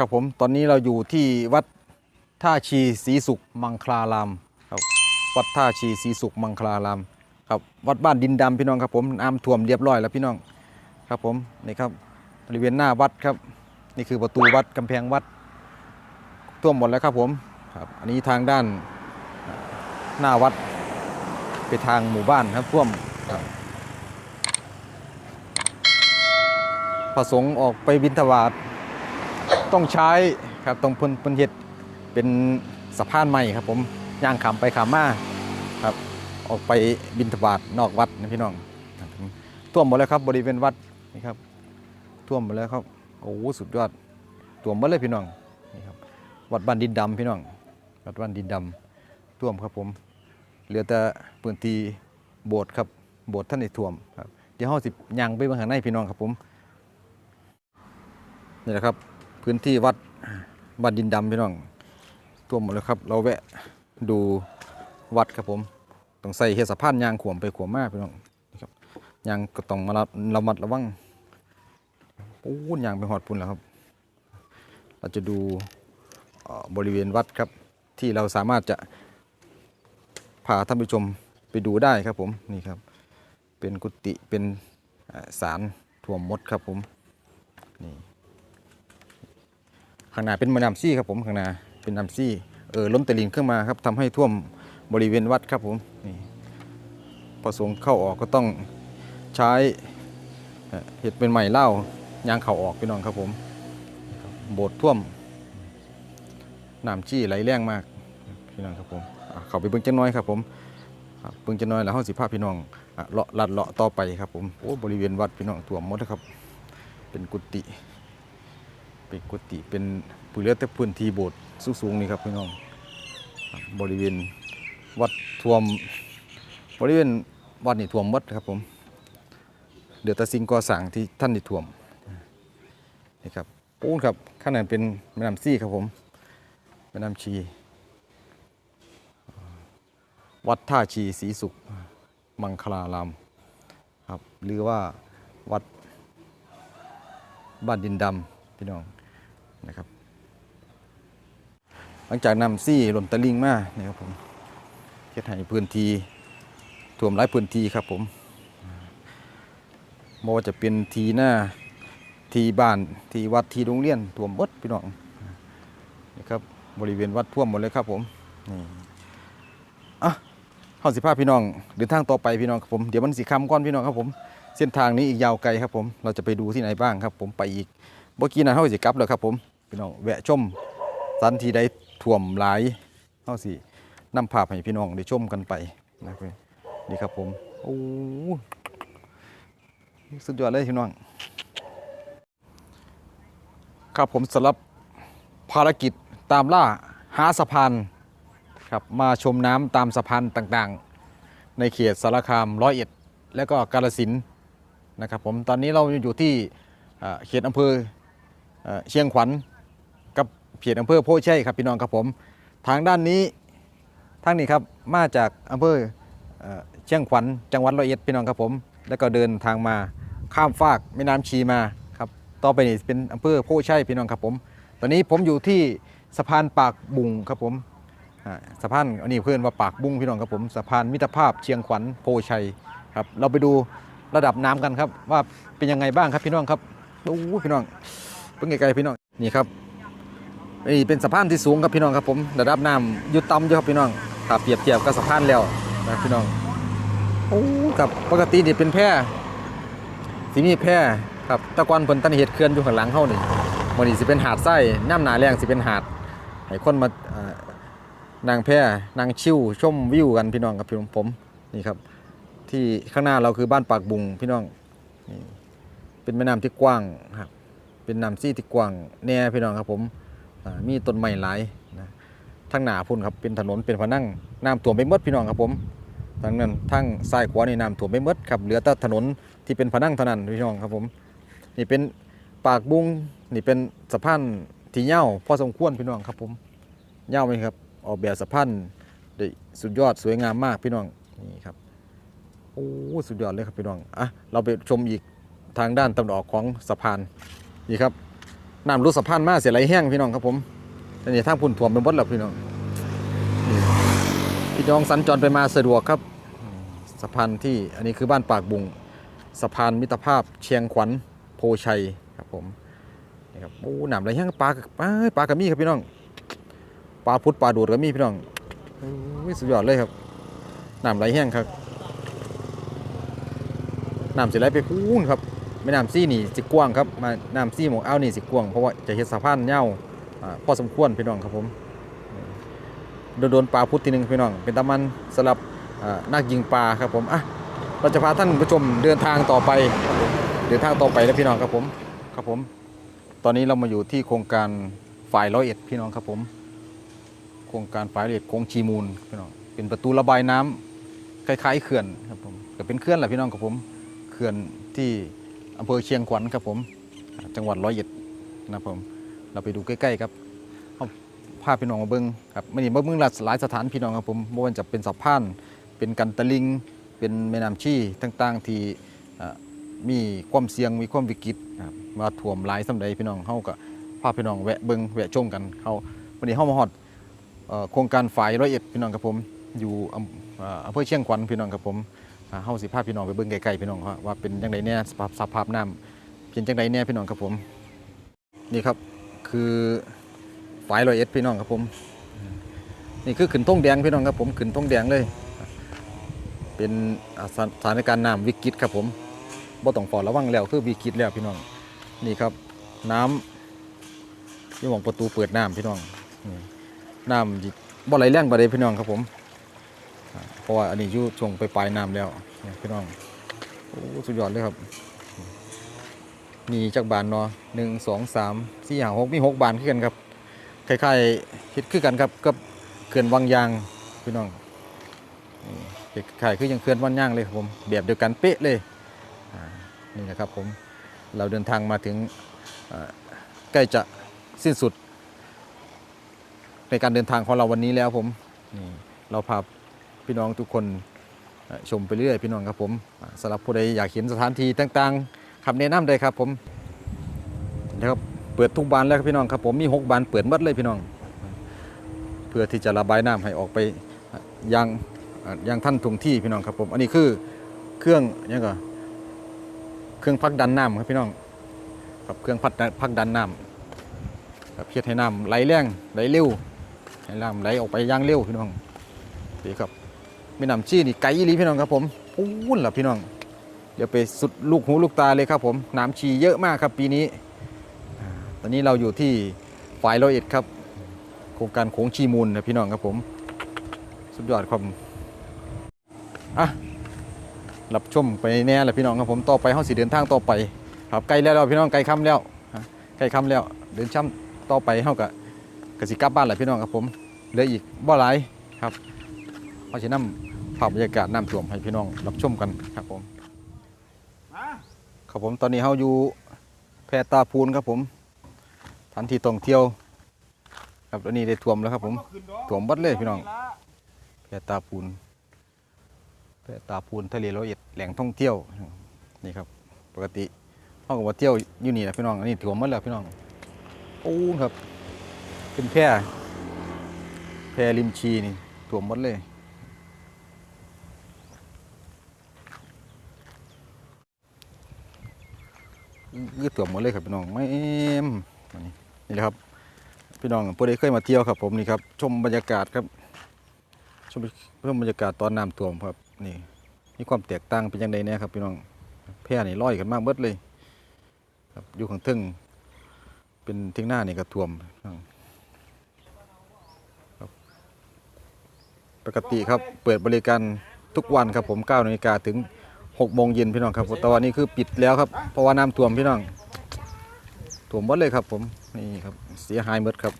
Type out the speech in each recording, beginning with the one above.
ครับผมตอนนี้เราอยู่ที่วัดท่าชีศรีสุขมังคลารามครับวัดท่าชีศรีสุขมังคลารามครับวัดบ้านดินดำพี่น้องครับผมน้ำท่วมเรียบร้อยแล้วพี่น้องครับผมนี่ครับบริเวณหน้าวัดครับ นี่คือประตูวัดกำแพงวัดท่วมหมดแล้วครับผมครับอันนี้ทางด้านหน้าวัดไปทางหมู่บ้านครับท่วมครับพระสงฆ์ออกไปบิณฑบาต ต้องใช้ครับตรงพิ่นพิ่นเฮ็ดเป็นสะพานใหม่ครับผมย่างขามไปขามาครับออกไปบินทบาทนอกวัดนะพี่น้องท่วมหมดแล้วครับบริเวณวัดนี่ครับท่วมหมดแล้วครับโอ้โหสุดยอดท่วมหมดเลยพี่น้องนี่ครับวัดบ้านดินดำพี่น้องวัดบ้านดินดำท่วมครับผมเหลือแต่พื้นที่โบสถ์ครับโบสถ์ท่านได้ท่วมครับเดี๋ยวเฮาสิบย่างไปบิ่งข้างในพี่น้องครับผมนี่แหละครับ พื้นที่วัดบ้านดินดำพี่น้องท่วมหมดแล้วครับ เราแวะดูวัดครับผม ต้องใส่เฮสะพานยางขวมไปขวมมากพี่น้องนะครับยางก็ต้องมาระระมัดระวังปูนยางไปหอดปุ่นแล้วครับ เราจะดูบริเวณวัดครับ ที่เราสามารถจะพาท่านผู้ชมไปดูได้ครับผมนี่ครับ เป็นกุฏิเป็นเอ่อศาลถ่วมมดครับผมนี่ ข้างหน้าเป็นแม่น้ำซี่ครับผมข้างหน้าเป็นน้ำซี่เออล้นตะลิงขึ้นมาครับทำให้ท่วมบริเวณวัดครับผมนี่พอสงฆ์เข้าออกก็ต้องใช้เห็ดเป็นใหม่เล่ายางเข่าออกพี่น้องครับผมโบสถ์ท่วมน้ำจี้ไหลแรงมากพี่น้องครับผมเข้าไปเบิ่งจังน้อยครับผมเบิ่งจังน้อยแล้วห้องสิภาพพี่น้องอะเลาะลัดเลาะต่อไปครับผมโอ้บริเวณวัดพี่น้องท่วมหมดแล้วครับเป็นกุฏิ เป็นกุฏิเป็นพื้นเลือแต่พื้นที่โบสถ์สูงๆนี่ครับพี่น้องบริเวณวัดท่วมบริเวณวัดนี่ท่วมหมดครับผมเดือดต่สิ่งก่อสร้างที่ท่านได้ท่วมนี่ครับปูนครับข้างนั้นเป็นแม่น้ำซี่ครับผมแม่น้ำชี วัดท่าชีศรีสุข มังคลารามครับหรือว่าวัดบ้านดินดำพี่น้อง นะครับ หลังจากนำซี่หล่นตะลิงมาเนี่ยครับผมเฮ็ดให้พื้นที่ท่วมหลายพื้นที่ครับผมบ่ว่าจะเป็นทีหน้าทีบ้านทีวัดทีโรงเรียนท่วมบดพี่น้องนี่ครับบริเวณวัดท่วมหมดเลยครับผมนี่อะเฮาสิพาพี่น้องเดินทางต่อไปพี่น้องครับผมเดี๋ยวมันสิค่ำก่อนพี่น้องครับผมเส้นทางนี้อีกยาวไกลครับผมเราจะไปดูที่ไหนบ้างครับผมไปอีกเมื่อกี้นะเฮาสิกลับแล้วครับผม พี่น้องแวะชมสันที่ได้ท่วมหลายเฮาสินำภาพให้พี่น้องได้ชมกันไปนะครับนี่ครับผมโอ้สุดยอดเลยพี่น้อง ครับผมสำหรับภารกิจตามล่าหาสะพานครับมาชมน้ำตามสะพานต่างๆ ในเขตสารคามร้อยเอ็ดและก็กาฬสินนะครับผมตอนนี้เราอยู่ที่เขตอำเภอเชียงขวัญ เขตอำเภอโพชัยครับพี่น้องครับผม ทางด้านนี้ทางนี้ครับมาจากอำเภอเชียงขวัญจังหวัดร้อยเอ็ดพี่น้องครับผม แล้วก็เดินทางมาข้ามฟากแม่น้ำชีมาครับต่อไปนี่เป็นอำเภอโพชัยพี่น้องครับผม ตอนนี้ผมอยู่ที่สะพานปากบุงครับผมสะพานอันนี้เพื่อนว่าปากบุงพี่น้องครับผมสะพานมิตรภาพเชียงขวัญโพชัยครับเราไปดูระดับน้ำกันครับ ว่าเป็นยังไงบ้างครับพี่น้องครับโอ้พี่น้องเพิ่งไกลพี่น้องนี่ครับ นี่เป็นสะพานที่สูงครับพี่น้องครับผมระดับน้ำยู่ต่ำอยู่ครับพี่น้องถ้าเปรียบเทียบกับสะพานแล้วนะพี่น้องโอ้กับปกตินี่เป็นแพร่สิมีแพร่ครับตะกอนเพิ่นตันเฮ็ดเขื่อนอยู่ข้างหลังเฮานี่มื้อนี้สิเป็นหาดทรายน้ำหนาแรงสิเป็นหาดให้คนมาเอ่อนางแพร่นางชิวชมวิวกันพี่น้องครับพี่น้องผมนี่ครับ ที่ข้างหน้าเราคือบ้านปากบุงพี่น้องนี่เป็นแม่น้ำที่กว้างครับเป็นน้ำซี่ที่กว้างแน่พี่น้องครับผม มีต้นไม้หลายนะทั้งหนาพุ่นครับเป็นถนนเป็นพนังน้ำท่วมไปหมดพี่น้องครับผมทางนั้นทั้งซ้ายขวานี่น้ำท่วมไปหมดครับเหลือแต่ถนนที่เป็นพนังเท่านั้นพี่น้องครับผมนี่เป็นปากบุงนี่เป็นสะพานที่ยาวพอสมควรพี่น้องครับผมเยาไหมครับออกแบบสะพานได้สุดยอดสวยงามมากพี่น้องนี่ครับโอ้สุดยอดเลยครับพี่น้องอะเราไปชมอีกทางด้านตะวันออกของสะพานนี่ครับ น้ำรุดสะพานมาเสียไหลแห้งพี่น้องครับผมอันนี้ทางพุ่นถ่วมเป็นบดแล้วพี่น้องพี่น้องสัญจรไปมาสะดวกครับสะพานที่อันนี้คือบ้านปากบุงสะพานมิตรภาพเชียงขวัญโพชัยครับผมนี่ครับโอ้หน้ำไหลแห้งปลาปลาปลากระมี่ครับพี่น้องปลาพุดปลาดูดกระมี่พี่น้องโอ้ยสุดยอดเลยครับหน้ำไหลแห้งครับหน้ำสิไหลไปพูนครับ แม่น้ำซี่นี่สิกว้างครับมาน้ำซี่หมองอ้าวนี่สิกว้างเพราะว่าจะเฮ็ดสะพานยาวอ่าพอสมควรพี่น้องครับผมโดนโดนปลาพุทธทีหนึงพี่น้อง เป็นตามันสำหรับอ่านักยิงปลาครับผมอะเราจะพาท่านผู้ชมเดินทางต่อไปเดินทางต่อไปแล้วพี่น้องครับผมครับผม ตอนนี้เรามาอยู่ที่โครงการฝ่ายร้อยเอ็ดพี่น้องครับผม โครงการฝ่ายร้อยเอ็ดโค้งชีมูลพี่น้องเป็นประตูระบายน้ำคล้ายๆเขื่อนครับผมก็เป็นเขื่อนแหละพี่น้องครับผมเขื่อนที่ อำเภอเชียงขวัญครับผม จังหวัดร้อยเอ็ดนะผม เราไปดูใกล้ๆครับเอาพพี่น้องมาเบิ้งครับไม่นี่มาเบิ้งหลายสถานพี่น้องครับผมไม่ว่าจะเป็นสะพาน เป็นกันตะลิง เป็นแม่น้ำชี่ต่างๆ ที่มีความเสี่ยงมีความวิกฤตมาถ่วมหลายสำใดพี่น้องเฮาก็พาพพี่น้องแวะเบิ้งแวะชมกันเขาวันนี้เฮามาฮอดโครงการฝ่ายร้อยเอ็ดพี่น้องครับผม อยู่อำเภอเชียงขวัญพี่น้องครับผม เฮาสิพาพพี่น้องไปเบิ่งไกลๆพี่น้องว่าว่าเป็นจังไดแน่สภาพสภาพน้ำเป็นจังไดแน่พี่น้องครับผม นี่ครับคือฝายรอยเอ็ดพี่น้องครับผม นี่คือขึ้นทงแดงพี่น้องครับผมขึ้นทงแดงเลย เป็นสถานสถานการณ์น้ำวิกฤตครับผมบ่ต้องฟอดระวังแล้วคือวิกฤตแล้วพี่น้องนี่ครับน้ำยี่หมองประตูเปิดน้ำพี่น้องน้ำบ่ไหลแรงบ่ได้พี่น้องครับผม เพราะว่าอันนี้อยู่ช่วงไปปลายน้ำแล้วพี่น้องโอ้สุดยอดเลยครับ มีจักบานเนาะหนึ่งสองสามสี่ห้าหกมีหกบานขึ้นกันครับคล้ายๆคิดคือกันครับกับเขื่อนวังยางพี่น้องนี่คล้ายๆคือยังเขื่อนวังยางเลยครับผมแบบเดียวกันเป๊ะเลยนี่นะครับผมเราเดินทางมาถึงใกล้จะสิ้นสุด ในการเดินทางของเราวันนี้แล้วผมเราพา พี่น้องทุกคนชมไปเรื่อยพี่น้องครับผมสำหรับผู้ใดอยากเห็นสถานที่ต่างๆคำแนะนำได้ครับผมนะครับเปิดทุกบานแล้วครับพี่น้องครับผมมีหกบานเปิดหมดเลยพี่น้อง เพื่อที่จะระบายน้ำให้ออกไปยังยังท่านทุงที่พี่น้องครับผมอันนี้คือเครื่องนี่ก็เครื่องพักดันน้ำครับพี่น้องครับเครื่องพัดพักดันน้ำครับเพื่อให้น้ำไหลแรงไหลเร็วให้น้ำไหลออกไปย่างเร็วพี่น้องนี่ครับ ม่น้ำชี้นี่ไกลอีหลีพี่น้องครับผมพูนล่ะพี่น้อง เดี๋ยวไปสุดลูกหูลูกตาเลยครับผมน้ำชีเยอะมากครับปีนี้ ตอนนี้เราอยู่ที่ฝ่ายร้อยเอ็ดครับ โครงการโขงชีมูลนะพี่น้องครับผม สุดยอดครับอะรับชมไปแน่แหละพี่น้องครับผมต่อไปห้องสีเดินทางต่อไป ครับใกล้แล้วพี่น้องใกล้ค่ำแล้วฮะใกล้ค่ำแล้ว เดินช่ำต่อไปเฮากะกสิกลับบ้านแหละพี่น้องครับผมเหลืออีกบ่หลายครับ เราจะนำภาพบรรยากาศน้ำท่วมให้พี่น้องรับชมกันครับผมครับผมตอนนี้เราอยู่แพตาพูนครับผมสถานที่ท่องเที่ยว ครับตอนนี้ได้ท่วมแล้วครับผมท่วมบัดเลยพี่น้องแพตาพูนแพตาพูนทะเลร้อยเอ็ดแหล่งท่องเที่ยวนี่ครับ ปกติเขาก็ว่าเที่ยวอยู่นี่แหละพี่น้องอันนี้ท่วมหมดแล้วพี่น้องโอ้ครับเป็นแพร่แพร่ริมชีนี่ถ่วมหมดเลย ยืดถ่วมหมดเลยครับพี่น้องไม่มอันนี้นี่แหละครับ พี่น้องผู้ใดเคยมาเที่ยวครับ ผมนี่ครับ ชมบรรยากาศครับ ชมชมบรรยากาศตอนน้ำท่วมครับนี่มีความแตกต่างเป็นยังไงเนี่ยครับพี่น้องแพร่นี่ลอยกันมากเบิดเลย ครับอยู่ข้างทึ่งเป็นทิ้งหน้านี่ก็ท่วมพี่น้องปกติครับเปิดบริการทุกวันครับผม9นาฬิกาถึง 6โมงเย็นพี่น้องครับแต่วันนี้คือปิดแล้วครับ เพราะว่าน้ำท่วมพี่น้องท่วมหมดเลยครับ ผมนี่ครับเสียหายหมดครับ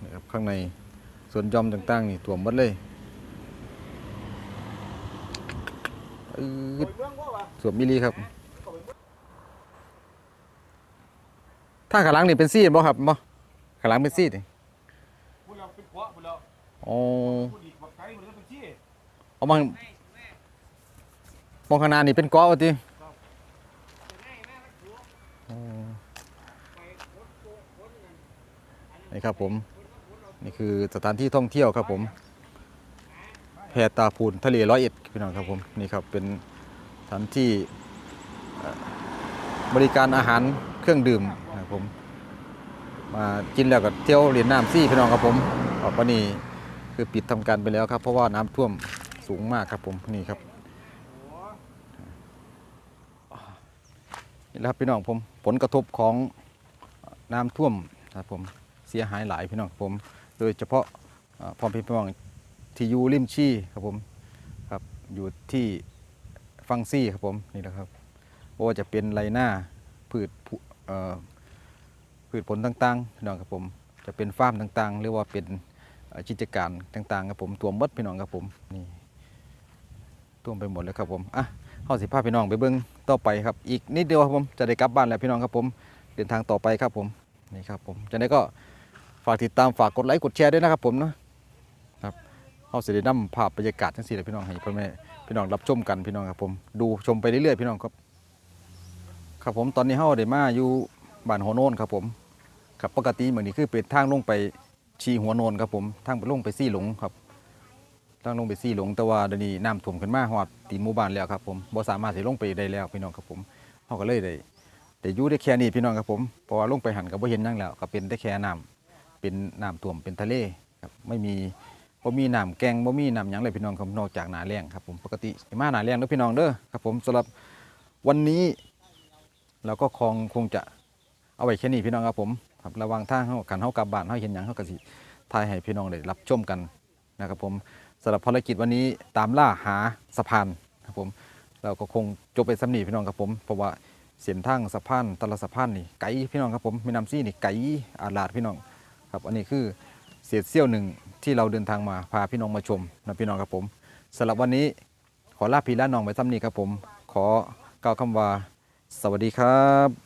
นี่ครับข้างในส่วนยอมต่างๆนี่ท่วมหมดเลยอืดสวมมิลีครับถ้าขาหลังนี่เป็นซีดบ่ครับบ่ขาหลังเป็นซีดนี่พูดแล้วเป็นขวะพูดแล้วอ๋อพูดอีกบักไก่พูดแล้วเป็นชี้เอามอง มองข้างหน้านี่เป็นเกาะว่าติอ๋อนี่ครับผม นี่คือสถานที่ท่องเที่ยวครับผม แพตาพูนทะเลร้อยเอ็ดพี่น้องครับผม นี่ครับเป็นสถานที่เอ่อบริการอาหารเครื่องดื่มนะครับผม มากินแล้วก็เที่ยวเรียนน้ำซี่พี่น้องครับผมออกวันนี้คือปิดทำการไปแล้วครับ เพราะว่าน้ำท่วมสูงมากครับผมนี่ครับ นี่แหละครับพี่น้องผมผลกระทบของน้ำท่วมครับผมเสียหายหลายพี่น้องผม โดยเฉพาะเอ่อพ่อพี่น้องที่อยู่ริมชี่ครับผมครับอยู่ที่ฟังซี่ครับผมนี่แหละครับว่าจะเป็นไรหน้าพืชพืชผลต่างๆพี่น้องครับผมจะเป็นฟาร์มต่างๆ หรือว่าเป็นเอ่อกิจการต่างๆครับผมตัวมดพี่น้องครับผมนี่ท่วมไปหมดเลยครับผมอะ เฮาสิพาพี่น้องไปเบิ่งต่อไปครับ อีกนิดเดียวครับผมจะได้กลับบ้านแล้วพี่น้องครับผมเดินทางต่อไปครับผมนี่ครับผมจากนั้ก็ฝากติดตามฝากกดไลค์กดแชร์ด้วยนะครับผมเนาะครับเฮาสิได้นำภาพบรรยากาศจังซี่แหละพี่น้องให้พ่อแม่พี่น้องรับชมกันพี่น้องครับผมดูชมไปเรื่อยๆพี่น้องครับ ครับผมตอนนี้เฮาได้มาอยู่บ้านหัวโนนครับผมครับปกติเหมือนนี้คือเป็นทางลงไปชีหัวโนนครับผมทางไปลงไปซี่หลงครับ ทางลงไปซี่หลงแต่ว่าเดี๋ยวนี้น้ำท่วมขึ้นมาฮอดตีนหมู่บ้านแล้วครับผมบ่สามารถสิลงไปได้แล้วพี่น้องครับผมเฮาก็เลยได้ได้อยู่ได้แค่นี้พี่น้องครับผมเพราะว่าลงไปหันก็บ่เห็นหยังแล้วก็เป็นได้แค่น้ำเป็นน้ำท่วมเป็นทะเลครับไม่มีบ่มีน้ำแกงบ่มีน้ำหยังเลยพี่น้องครับนอกจากหนาแล้งครับผมปกติมาหนาแล้งเด้อพี่น้องเด้อครับผมสำหรับวันนี้เราก็คงคงจะเอาไว้แค่นี้พี่น้องครับผมครับระวังทางเฮาคันเฮากลับบ้านเฮาเห็นหยังเฮาก็สิถ่ายให้พี่น้องได้รับชมกันนะครับผมำหรับภารกิจวันนี้ตามล่าหาสะพานครับผมเราก็คงจบไปสำนีพี่น้องครับผมเพราะว่าเส้นทางสะพานแตละสะพานนี่ไกลพี่น้องครับผมม่น้ำซี่นี่ไกลอาลาดพี่น้องครับอันนี้คือเศษเสี้ยวหนึ่งที่เราเดินทางมาพาพี่น้องมาชมนะพี่น้องครับผมสำหรับวันนี้ขอลาพี่ลาน้องไปสำนีครับผม ขอกล่าวคำว่า สวัสดีครับ